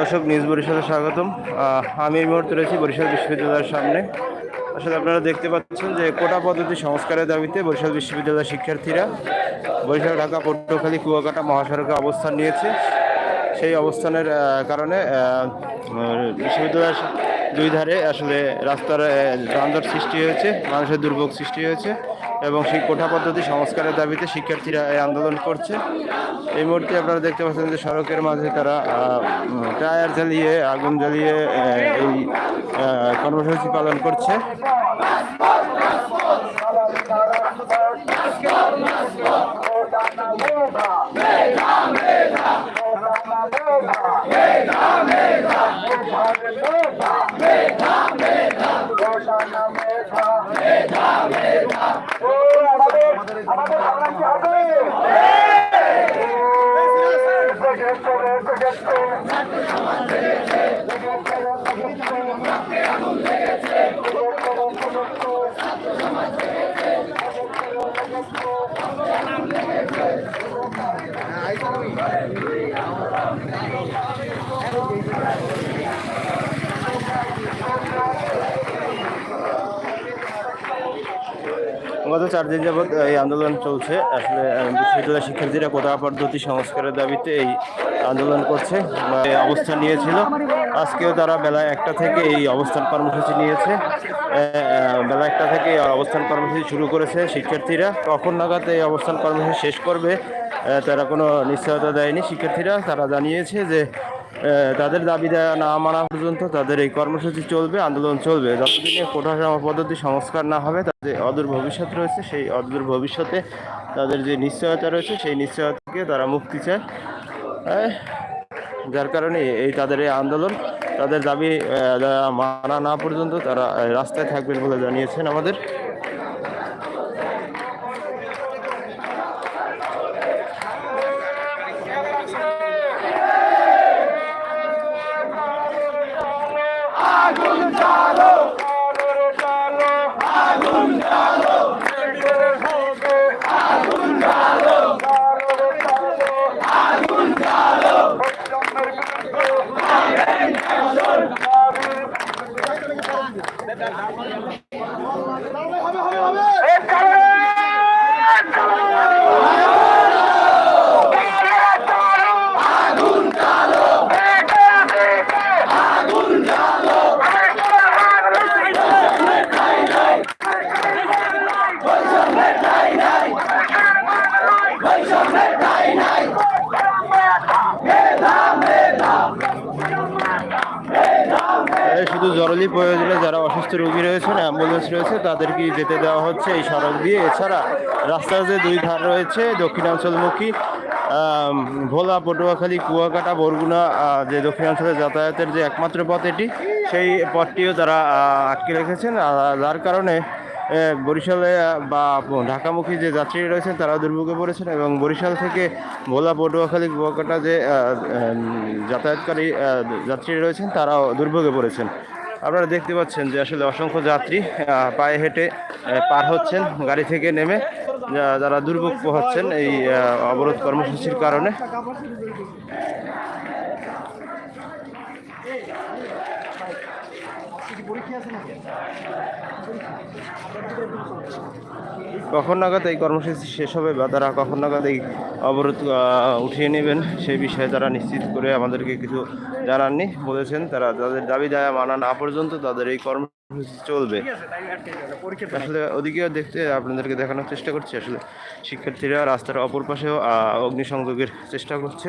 দর্শক, নিউজ বরিশালে স্বাগতম। আমি এই মুহূর্তে রয়েছি বরিশাল বিশ্ববিদ্যালয়ের সামনে। আসলে আপনারা দেখতে পাচ্ছেন যে কোটা পদ্ধতি সংস্কারের দাবিতে বরিশাল বিশ্ববিদ্যালয়ের শিক্ষার্থীরা বরিশাল, ঢাকা, পটুয়াখালী, কুয়াকাটা মহাসড়কে অবস্থান নিয়েছে। সেই অবস্থানের কারণে বিশ্ববিদ্যালয়ের দুই ধারে আসলে রাস্তার যানজট সৃষ্টি হয়েছে, মানুষের দুর্ভোগ সৃষ্টি হয়েছে এবং সেই কোঠা পদ্ধতি সংস্কারের দাবিতে শিক্ষার্থীরা এই আন্দোলন করছে। এই মুহূর্তে আপনারা দেখতে পাচ্ছেন যে সড়কের মাঝে তারা টায়ার জ্বালিয়ে, আগুন জ্বালিয়ে এই কর্মসূচি পালন করছে। ¡Vamos! ¡Vamos! ¡Vamos! চার দিন যাবৎ এই আন্দোলন চলছে আসলে আহ, বিশ্ববিদ্যালয়ের শিক্ষার্থীরা কোটা পদ্ধতি সংস্কারের দাবিতে এই আন্দোলন করছে অবস্থান নিয়েছিল। আজকেও তারা বেলা একটা থেকে এই অবস্থান কর্মসূচি নিয়েছে। বেলা একটা থেকে অবস্থান কর্মসূচি শুরু করেছে শিক্ষার্থীরা। কখন নাগাদ এই অবস্থান কর্মসূচি শেষ করবে তারা কোনো নিশ্চয়তা দেয়নি। শিক্ষার্থীরা তারা জানিয়েছে যে তাদের দাবি না মানা পর্যন্ত তাদের এই কর্মসূচি চলবে, আন্দোলন চলবে। যতদিনে কোটা পদ্ধতি সংস্কার না হবে, তাদের অদূর ভবিষ্যৎ রয়েছে, সেই অদূর ভবিষ্যতে তাদের যে নিশ্চয়তা রয়েছে, সেই নিশ্চয়তা থেকে তারা মুক্তি চায়। যার কারণে এই তাদের এই আন্দোলন, তাদের দাবি মানা না পর্যন্ত তারা রাস্তায় থাকবেন বলে জানিয়েছেন আমাদের। এই শুধু প্রয়োজনে যারা অসুস্থ রোগী রয়েছেন অ্যাম্বুলেন্স রয়েছে তাদেরকে যেতে দেওয়া হচ্ছে এই সড়ক দিয়ে। এছাড়া রাস্তার যে দুই ধার রয়েছে দক্ষিণাঞ্চলমুখী ভোলা পটুয়াখালী কুয়াকাটা বরগুনা যে দক্ষিণাঞ্চলে যাতায়াতের যে একমাত্র পথ এটি সেই পথটিও তারা আটকে রেখেছেন। যার কারণে বরিশালে বা ঢাকামুখী যে যাত্রী রয়েছেন তারা দুর্ভোগে পড়েছেন এবং বরিশাল থেকে ভোলা পটুয়াখালী কুয়াকাটা যে যাতায়াতকারী আহ, যাত্রী রয়েছেন তারাও দুর্ভোগে পড়েছেন। আপনারা দেখতে পাচ্ছেন যে আসলে অসংখ্য যাত্রী পায়ে হেঁটে পার হচ্ছেন, গাড়ি থেকে নেমে যারা দুর্ভোগ হচ্ছেন এই অবরোধ কর্মসূচির কারণে। কখন নাগাদ এই কর্মসূচি শেষ হবে বা তারা কখন নাগাদ এই অবরোধ উঠিয়ে নেবেন সেই বিষয়ে তারা নিশ্চিত করে আমাদেরকে কিছু জানাননি। বলেছেন তারা তাদের দাবি দায়া মানা না পর্যন্ত তাদের এই কর্মসূচি চলবে। আসলে ওদিকেও দেখতে আপনাদেরকে দেখানোর চেষ্টা করছি। আসলে শিক্ষার্থীরা রাস্তার অপর পাশেও অগ্নিসংযোগের চেষ্টা করছে।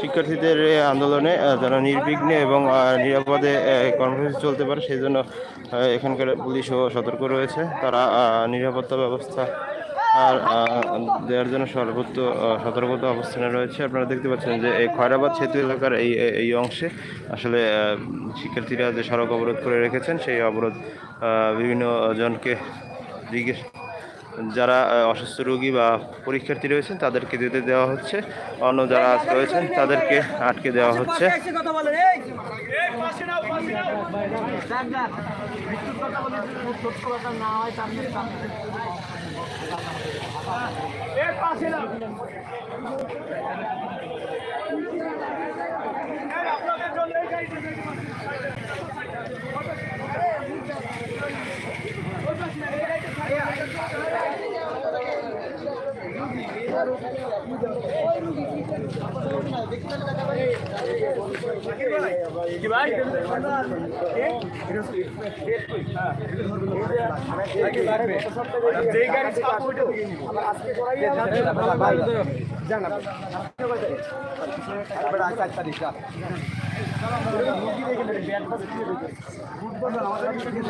শিক্ষার্থীদের আন্দোলনে যারা নির্বিঘ্নে এবং নিরাপদে কর্মসূচি চলতে পারে সেই জন্য এখানকার পুলিশও সতর্ক রয়েছে। তারা নিরাপত্তা ব্যবস্থা, আর দেওয়ার জন্য সর্বোচ্চ সতর্কতা অবস্থানে রয়েছে। আপনারা দেখতে পাচ্ছেন যে, এই খয়রাবাদ সেতু এলাকার এই- এই অংশে আসলে শিক্ষার্থীরা যে সড়ক অবরোধ করে রেখেছেন, সেই অবরোধ বিভিন্ন জনকে জিজ্ঞেস যারা অসুস্থ রোগী বা পরীক্ষার্থী রয়েছেন, তাদেরকে যেতে দেওয়া হচ্ছে। অন্য যারা রয়েছেন, তাদেরকে আটকে দেওয়া হচ্ছে। বলেন এই দেখ দেখ মৃত্যুর কথা বলে যদি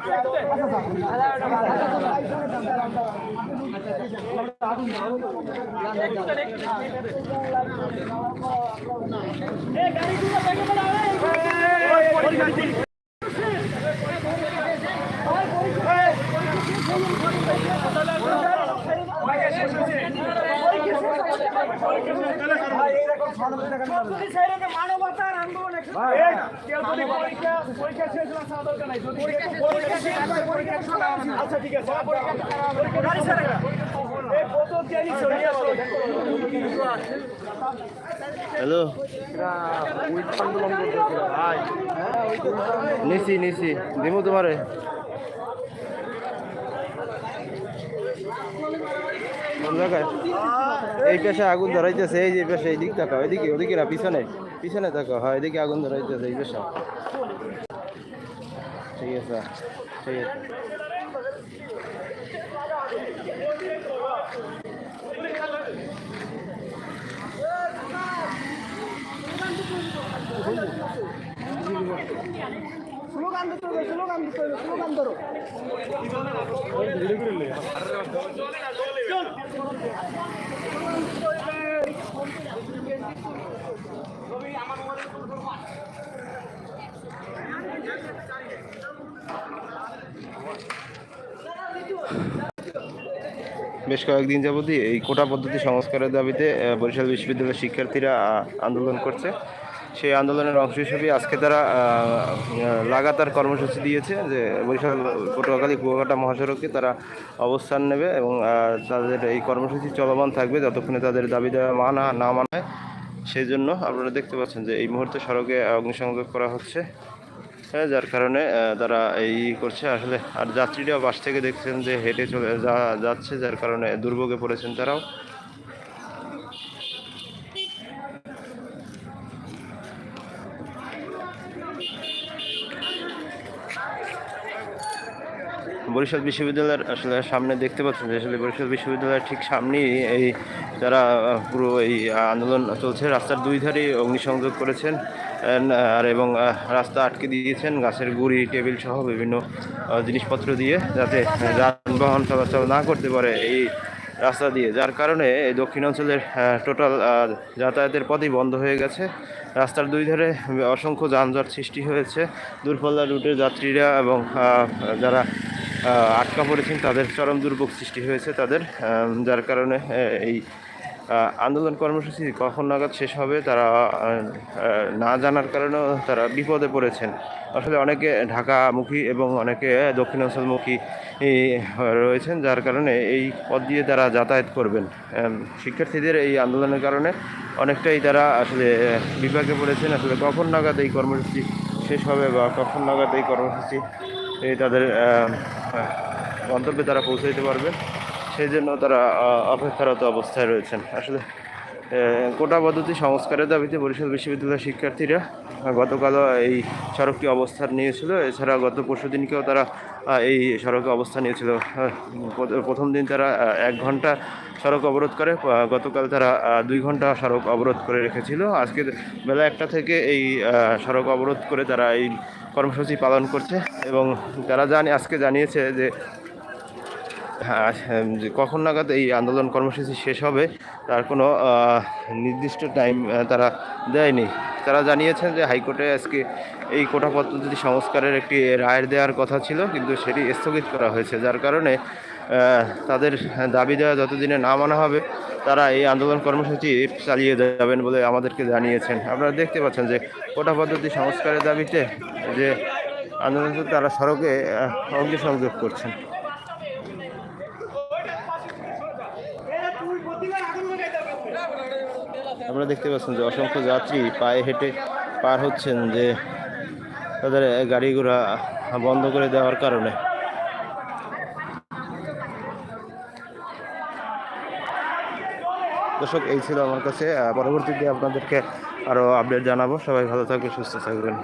সত্য কথা না হয় তাহলে মানবতার আচ্ছা ঠিক আছে হ্যালো। নিছি নিছি দিমু তোমারে। এই পেশে আগুন ধরাইতেছে এই যে পেশে এই দিক তাকাও এদিকে ওদিকে না পিছনে। পিছনে তাকাও হয় এদিকে আগুন ধরাইতেছে এই পেশা ঠিক আছে ঠিক আছে। ধরো। বেশ কয়েকদিন যাবতই এই কোটা পদ্ধতি সংস্কারের দাবিতে বরিশাল বিশ্ববিদ্যালয়ের শিক্ষার্থীরা আন্দোলন করছে। সেই আন্দোলনের অংশ হিসেবে আজকে তারা লাগাতার কর্মসূচি দিয়েছে যে বরিশাল পটুয়াখালী কুয়াকাটা মহাসড়কে তারা অবস্থান নেবে এবং তাদের এই কর্মসূচি চলমান থাকবে যতক্ষণে তাদের দাবি দেওয়া মানা, না মানা হয়। সেই জন্য আপনারা দেখতে পাচ্ছেন যে এই মুহূর্তে সড়কে অগ্নিসংযোগ করা হচ্ছে। হ্যাঁ যার কারণে তারা এই করছে। আসলে, আর যাত্রীরাও বাস থেকে দেখছেন যে হেঁটে চলে, যা, যাচ্ছে, যার কারণে দুর্ভোগে পড়েছেন তারাও। বরিশাল বিশ্ববিদ্যালয়ের আসলে সামনে দেখতে পাচ্ছেন যে আসলে বরিশাল বিশ্ববিদ্যালয়ের ঠিক সামনেই এই যারা পুরো এই আন্দোলন চলছে, রাস্তার দুই ধারে অগ্নিসংযোগ করেছেন আর এবং রাস্তা আটকে দিয়েছেন, গাছের গুড়ি, টেবিল সহ বিভিন্ন জিনিসপত্র দিয়ে যাতে যানবাহন চলাচল না করতে পারে এই রাস্তা দিয়ে। যার কারণে এই দক্ষিণ অঞ্চলের টোটাল যাতায়াতের পথই বন্ধ হয়ে গেছে। রাস্তার দুই ধারে অসংখ্য যানজট সৃষ্টি হয়েছে। দূরপাল্লা রুটের যাত্রীরা এবং যারা আটকা পড়েছেন, তাদের চরম দুর্ভোগ সৃষ্টি হয়েছে তাদের। যার কারণে এই আন্দোলন কর্মসূচি কখন নাগাদ শেষ হবে তারা না জানার কারণেও তারা বিপদে পড়েছেন। আসলে অনেকে ঢাকামুখী এবং অনেকে দক্ষিণাঞ্চলমুখী রয়েছেন, যার কারণে এই পথ দিয়ে তারা যাতায়াত করবেন। শিক্ষার্থীদের এই আন্দোলনের কারণে অনেকটাই তারা আসলে বিপাকে পড়েছেন। আসলে কখন নাগাদ এই কর্মসূচি শেষ হবে বা কখন নাগাদ এই কর্মসূচি তাদের গন্তব্যে তারা পৌঁছে দিতে পারবেন সেই জন্য তারা অপেক্ষারত অবস্থায় রয়েছেন। আসলে কোটা পদ্ধতি সংস্কারের দাবিতে বরিশাল বিশ্ববিদ্যালয়ের শিক্ষার্থীরা গতকাল এই সড়কটি অবস্থান নিয়েছিল। এছাড়া গত পরশু দিনকেও তারা এই সড়কে অবস্থান নিয়েছিল। প্রথম দিন তারা এক ঘণ্টা সড়ক অবরোধ করে গতকাল তারা দুই ঘণ্টা সড়ক অবরোধ করে রেখেছিল। আজকে বেলা একটা থেকে এই সড়ক অবরোধ করে তারা এই কর্মসূচি পালন করছে এবং তারা জানে, আজকে জানিয়েছে যে কখন নাগাদ এই আন্দোলন কর্মসূচি শেষ হবে, তার কোনো নির্দিষ্ট টাইম তারা দেয়নি। তারা জানিয়েছেন যে হাইকোর্টে আজকে এই কোটা পদ্ধতি সংস্কারের একটি রায় দেওয়ার কথা ছিল, কিন্তু সেটি স্থগিত করা হয়েছে। যার কারণে তাদের দাবি দেওয়া যতদিনে না মানা হবে, তারা এই আন্দোলন কর্মসূচি চালিয়ে যাবেন বলে আমাদেরকে জানিয়েছেন। আপনারা দেখতে পাচ্ছেন যে, কোটা পদ্ধতি সংস্কারের দাবিতে যে আন্দোলন তারা সড়কে অগ্নিসংযোগ করছেন। আপনারা দেখতে পাচ্ছেন যে, অসংখ্য যাত্রী পায়ে হেঁটে পার হচ্ছেন যে তাদের গাড়ি ঘোড়া বন্ধ করে দেওয়ার কারণে। দর্শক, এই ছিল আমার কাছে। পরবর্তীতে আপনাদেরকে আরও আপডেট জানাব। সবাই ভালো থাকবে সুস্থ থাকবেন।